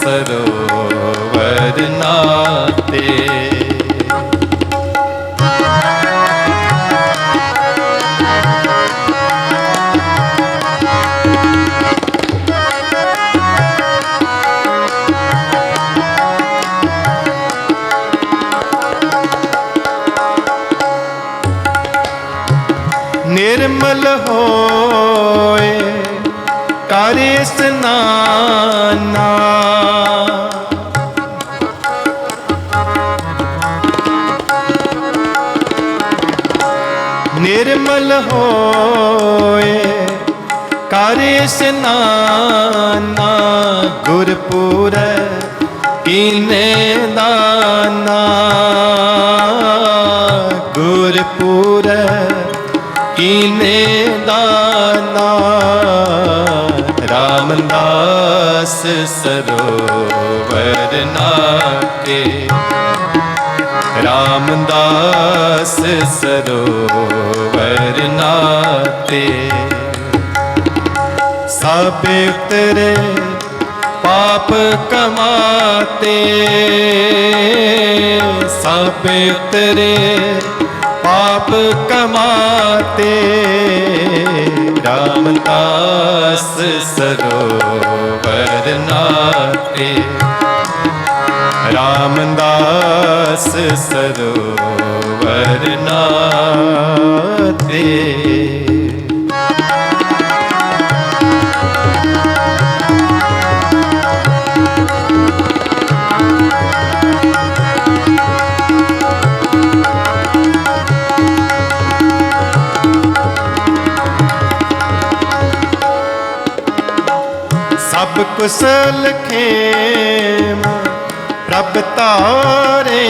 ਸਰੋਵਰ ਨਾਤੇ। ਨਿਰਮਲ ਹੋ ਕੀਨੇ ਦਾਨਾ ਗੁਰਪੁਰ ਕੀਨੇ ਦਾਨਾ ਰਾਮਦਾਸ ਸਰੋਵਰ ਨਾਤੇ ਰਾਮਦਾਸ ਸਰੋਵਰ ਨਾਤੇ ਸਭ ਉਤਰੇ ਪਾਪ ਕਮਾਤੇ ਸਭ ਉਤਰੇ ਪਾਪ ਕਮਾਤੇ। ਰਾਮਦਾਸ ਸਰੋਵਰ ਨਾਤੇ। ਰਾਮਦਾਸ ਸਰੋਵਰ ਨਾਤੇ। ਸਭ ਕੁਸਲ ਖੇਮ, ਪ੍ਰਭ ਤਾਰੇ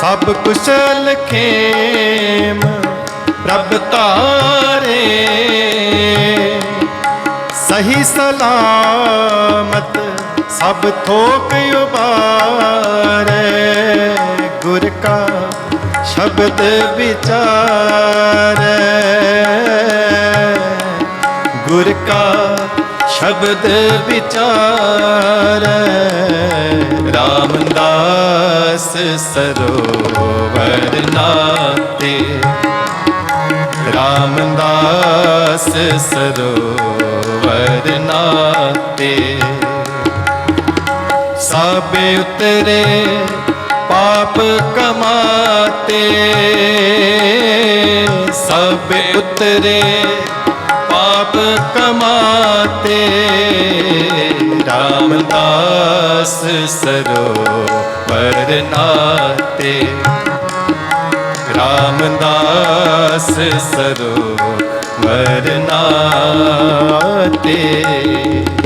ਸਭ ਕੁਸ਼ਲ ਖੇਮ, ਪ੍ਰਭ ਤਾਰੇ ਸਹੀ ਸਲਾਮਤ ਸਭ ਥੋਕ ਉਬਾਰੇ, ਗੁਰ ਕਾ ਸ਼ਬਦ ਵਿਚਾਰੇ। ਗੁਰ ਕਾ ਸ਼ਬਦ ਵਿਚਾਰੇ। ਰਾਮਦਾਸ ਸਰੋਵਰ ਨਾਤੇ। ਰਾਮਦਾਸ ਸਰੋਵਰ ਨਾਤੇ। ਸਾਬੇ ਉਤਰੇ ਪਾਪ ਕਮਾਤੇ। ਸਭ ਉਤਰੇ ਪਾਪ ਕਮਾਤੇ। ਰਾਮਦਾਸ ਸਰੋਵਰ ਨਾਤੇ। ਰਾਮਦਾਸ ਸਰੋਵਰ ਨਾਤੇ। ਸਾਧ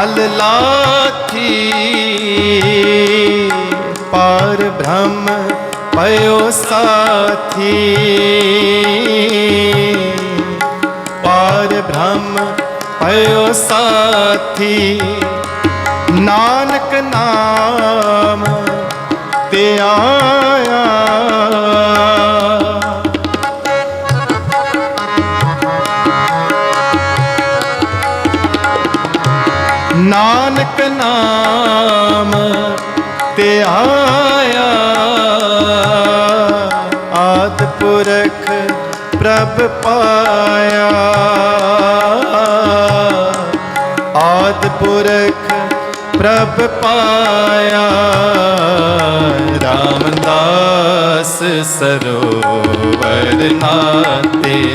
ਮਲ ਲਾਥੀ ਪਾਰ ਬ੍ਰਹਮ ਪਇਓ ਸਾਥੀ ਪਾਰ ਬ੍ਰਹਮ ਪਇਓ ਸਾਥੀ ਨਾਨਕ ਨਾਮ ਤੇ ਆਇਆ ਨਾਨਕ ਨਾਮ ਤੇ ਆਇਆ। ਆਦ ਪੁਰਖ ਪ੍ਰਭ ਪਾਇਆ। ਆਦ ਪੁਰਖ ਪ੍ਰਭ ਪਾਇਆ। ਰਾਮਦਾਸ ਸਰੋਵਰ ਨਾਤੇ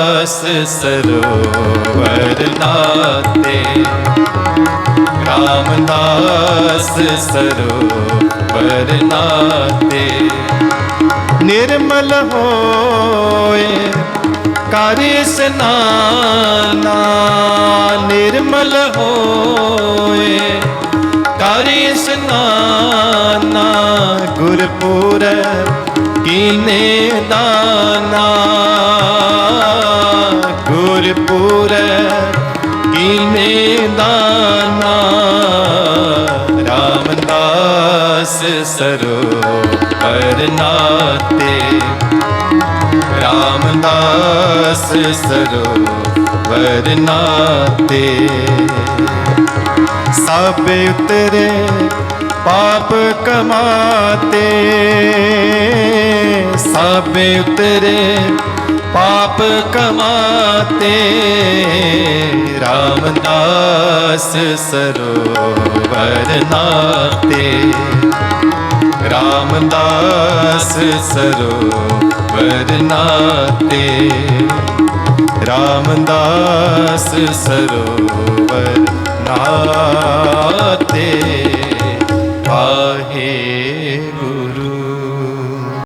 ਸਰੋਵਰ ਨਾਤੇ। ਰਾਮਦਾਸ ਸਰੋਵਰ ਨਾਤੇ। ਨਿਰਮਲ ਹੋਏ ਕਰ ਇਸਨਾਨਾ ਨਿਰਮਲ ਹੋਏ ਕਰ ਇਸਨਾਨਾ ਗੁਰਪੁਰਬ ਕੀਨੇ ਦਾਨਾ। ਗੁਰਪੁਰਬ ਕੀਨੇ ਦਾਨਾ? ਰਾਮਦਾਸ ਸਰੋਵਰ ਨਾਤੇ। ਰਾਮਦਾਸ ਸਰੋਵਰ ਨਾਤੇ। ਸਭ ਉਤਰੇ ਪਾਪ ਕਮਾਤੇ ਸਾਬੇ ਉਤਰੇ ਪਾਪ ਕਮਾਤੇ। ਰਾਮਦਾਸ ਸਰੋਵਰ ਨਾਤੇ, ਰਾਮਦਾਸ ਸਰੋਵਰ ਨਾਤੇ। ਰਾਮਦਾਸ ਸਰੋਵਰ ਨਾਤੇ। হে